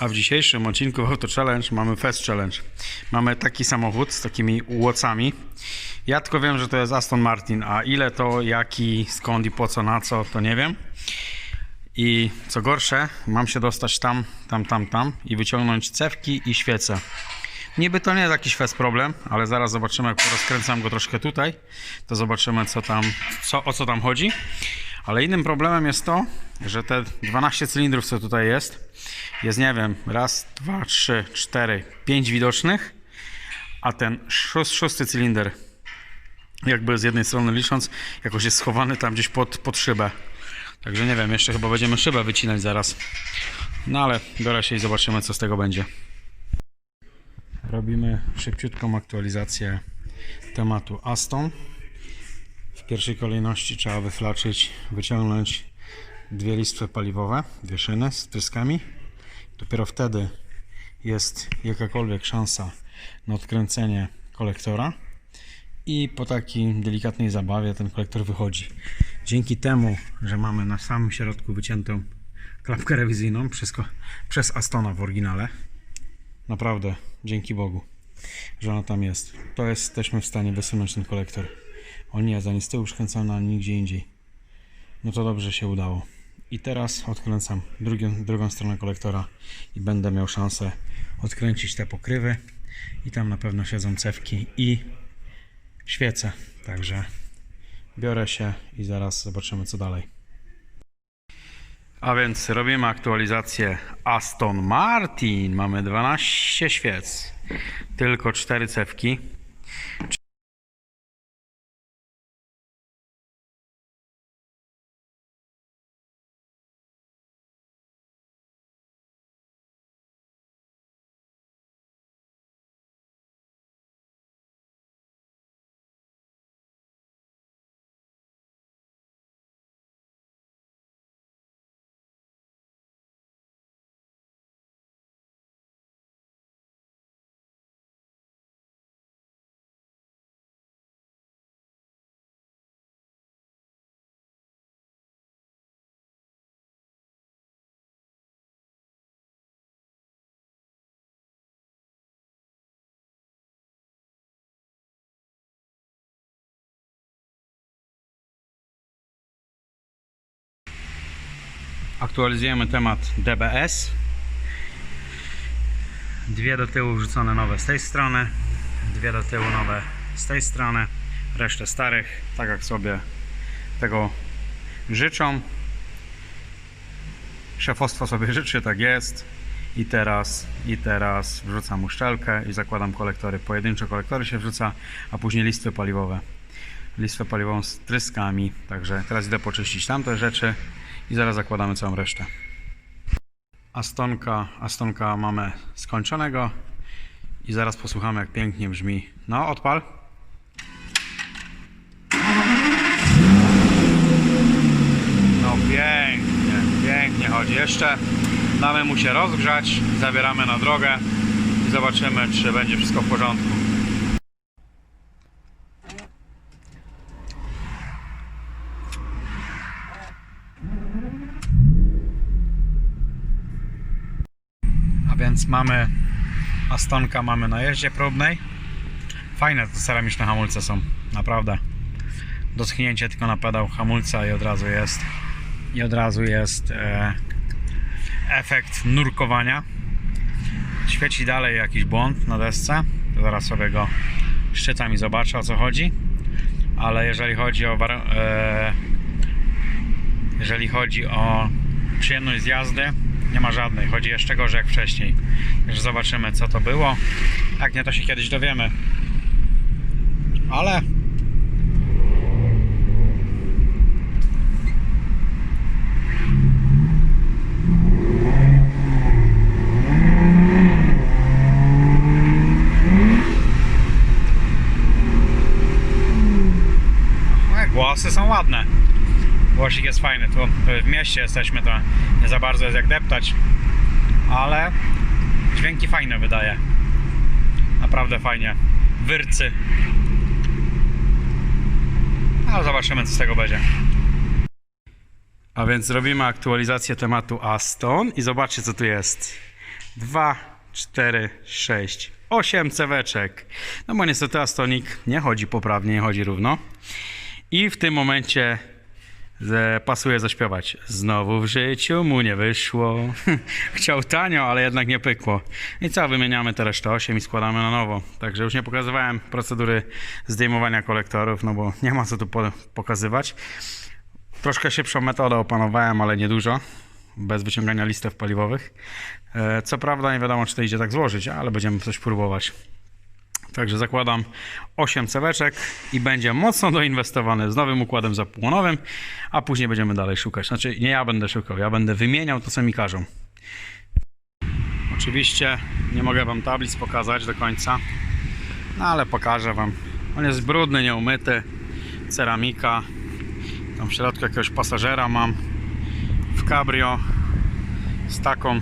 A w dzisiejszym odcinku Auto Challenge mamy Fest Challenge. Mamy taki samochód z takimi łocami. Ja tylko wiem, że to jest Aston Martin, a ile to, jaki, skąd i po co, na co, to nie wiem. I co gorsze, mam się dostać tam, tam, tam, tam i wyciągnąć cewki i świece. Niby to nie jest jakiś fest problem, ale zaraz zobaczymy, jak rozkręcam go troszkę tutaj, to zobaczymy, co tam, co, o co tam chodzi. Ale innym problemem jest to, że te 12 cylindrów, co tutaj jest, jest, nie wiem, raz, dwa, trzy, cztery, pięć widocznych, a ten szóst, szósty cylinder, jakby z jednej strony licząc, jakoś jest schowany tam gdzieś pod, pod szybę. Także nie wiem, jeszcze chyba będziemy szybę wycinać zaraz. No ale biorę się i zobaczymy, co z tego będzie. Robimy szybciutką aktualizację tematu Aston. W pierwszej kolejności trzeba wyflaczyć, wyciągnąć dwie listwy paliwowe, dwie szyny z tryskami. Dopiero wtedy jest jakakolwiek szansa na odkręcenie kolektora i po takiej delikatnej zabawie ten kolektor wychodzi. Dzięki temu, że mamy na samym środku wyciętą klapkę rewizyjną przez, przez Astona w oryginale, naprawdę dzięki Bogu, że ona tam jest, to jesteśmy w stanie wysunąć ten kolektor. On nie jest ani z tyłu skręcony, ani nigdzie indziej. No to dobrze się udało. I teraz odkręcam drugą, drugą stronę kolektora i będę miał szansę odkręcić te pokrywy i tam na pewno siedzą cewki i świece. Także biorę się i zaraz zobaczymy co dalej. A więc robimy aktualizację Aston Martin. Mamy 12 świec, tylko 4 cewki. Aktualizujemy temat DBS. Dwie do tyłu wrzucone nowe z tej strony, dwie do tyłu nowe z tej strony, resztę starych, tak jak sobie tego życzą. Szefostwo sobie życzy, tak jest. I teraz, I teraz wrzucam uszczelkę i zakładam kolektory. Pojedyncze kolektory się wrzuca, a później listwy paliwowe. Listwę paliwową z tryskami. Także teraz idę poczyścić tamte rzeczy i zaraz zakładamy całą resztę. Astonka, Astonka mamy skończonego i zaraz posłuchamy jak pięknie brzmi. No, odpal. No pięknie, pięknie chodzi. Jeszcze damy mu się rozgrzać, zabieramy na drogę i zobaczymy czy będzie wszystko w porządku. A więc mamy Astonka mamy na jeździe próbnej. Fajne te ceramiczne hamulce są, naprawdę. Doschnięcie tylko na pedał hamulca i od razu jest i od razu jest e, efekt nurkowania. Świeci dalej jakiś błąd na desce. Zaraz sobie go szczycam i zobaczę o co chodzi. Ale jeżeli chodzi o e, jeżeli chodzi o przyjemność z jazdy, nie ma żadnej. Chodzi jeszcze gorzej jak wcześniej. Także zobaczymy co to było. Jak nie, to się kiedyś dowiemy. Ale No, Głosy są ładne. Głosik jest fajny. Tu w mieście jesteśmy, to nie za bardzo jest jak deptać, ale dźwięki fajne wydaje. Naprawdę fajnie. Wyrcy. Ale zobaczymy, co z tego będzie. A więc robimy aktualizację tematu Aston i zobaczcie, co tu jest. 2, 4, 6, 8 ceweczek. No bo niestety Astonik nie chodzi poprawnie, nie chodzi równo. I w tym momencie pasuje zaśpiewać. Znowu w życiu mu nie wyszło. Chciał tanio, ale jednak nie pykło. I co, wymieniamy te resztę 8 i składamy na nowo. Także już nie pokazywałem procedury zdejmowania kolektorów, no bo nie ma co tu po- pokazywać. Troszkę szybszą metodę opanowałem, ale niedużo. Bez wyciągania listew paliwowych. E, Co prawda nie wiadomo, czy to idzie tak złożyć, ale będziemy coś próbować. Także zakładam 8 ceweczek i będzie mocno doinwestowany z nowym układem zapłonowym, a później będziemy dalej szukać. Znaczy, nie ja będę szukał, ja będę wymieniał to, co mi każą. Oczywiście nie mogę Wam tablic pokazać do końca, no ale pokażę Wam. On jest brudny, nieumyty, ceramika. Tam w środku jakiegoś pasażera mam w cabrio z taką,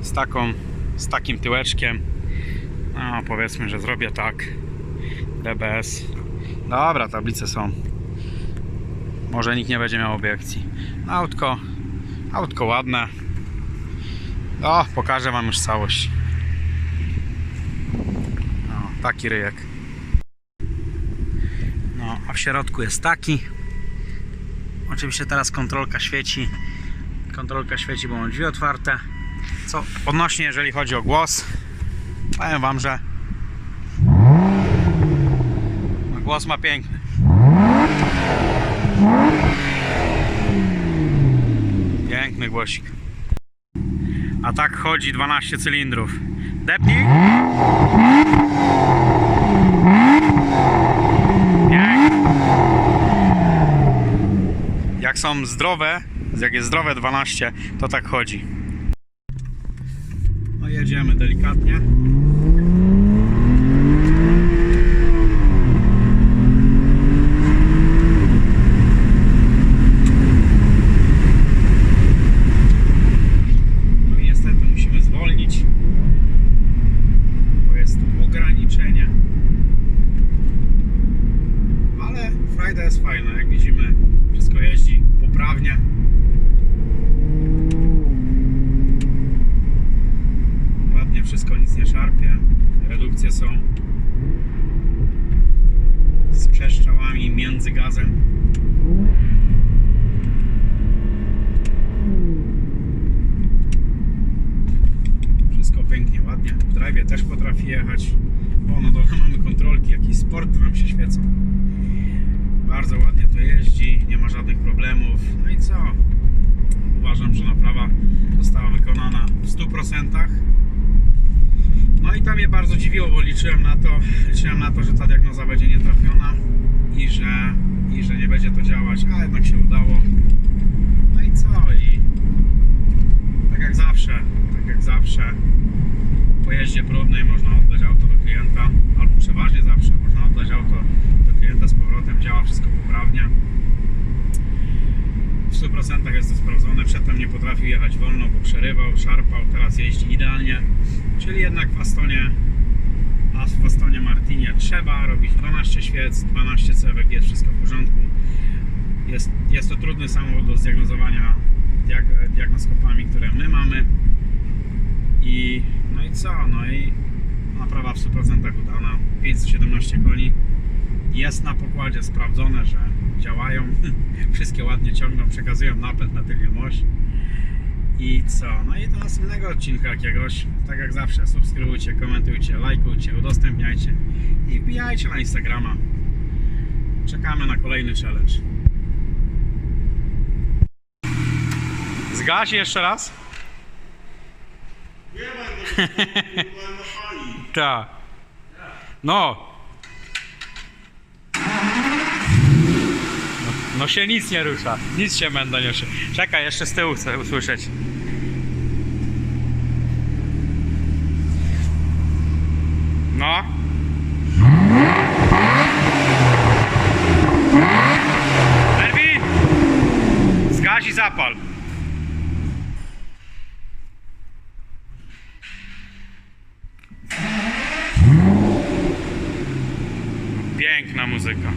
z taką, z takim tyłeczkiem. No, powiedzmy, że zrobię tak. DBS. Dobra, tablice są. Może nikt nie będzie miał obiekcji. Autko. Autko ładne. O, pokażę Wam już całość. No, taki ryjek. No, a w środku jest taki. Oczywiście teraz kontrolka świeci. Kontrolka świeci, bo mam drzwi otwarte. Co odnośnie, jeżeli chodzi o głos, powiem Wam, że głos ma piękny. Piękny głosik. A tak chodzi 12 cylindrów. Depnij. Jak są zdrowe, jak jest zdrowe 12, to tak chodzi. No jedziemy delikatnie. No i niestety musimy zwolnić, bo jest tu ograniczenie. Ale frajda jest fajna, jak widzimy, wszystko jeździ poprawnie. Ładnie wszystko, nic nie szarpie. Redukcje są z przeszczałami między gazem. Wszystko pięknie, ładnie. W drive też potrafi jechać. O, na dole mamy kontrolki, jakieś sporty nam się świecą. Bardzo ładnie to jeździ, nie ma żadnych problemów. No i co? Uważam, że naprawa została wykonana w 100%. No i to mnie bardzo dziwiło, bo liczyłem na to, liczyłem na to, że ta diagnoza będzie nietrafiona i że, i że nie będzie to działać, a jednak się udało. No i co? I tak jak zawsze, tak jak zawsze, po jeździe próbnej można oddać auto do klienta, albo przeważnie zawsze można oddać auto do klienta z powrotem, działa wszystko poprawnie. W 100% jest to sprawdzone, przedtem nie potrafił jechać wolno, bo przerywał, szarpał, teraz jeździ idealnie. Czyli jednak w Astonie, a w Astonie Martinie trzeba robić 12 świec, 12 cewek, jest wszystko w porządku. Jest, jest to trudny samochód do zdiagnozowania diag, diagnoskopami, które my mamy. I no i co? No i naprawa w 100% udana. 517 koni. Jest na pokładzie sprawdzone, że działają. Wszystkie ładnie ciągną, przekazują napęd na tylnią oś. I co? No i do następnego odcinka jakiegoś. Tak jak zawsze, subskrybujcie, komentujcie, lajkujcie, udostępniajcie i wbijajcie na Instagrama. Czekamy na kolejny challenge. Zgaś jeszcze raz? Nie będę, fali. Tak. No. No. Się nic nie rusza. Nic się menda nie rusza. Czekaj, jeszcze z tyłu chcę usłyszeć. No. Elwi! Zgaś i zapal. Piękna muzyka.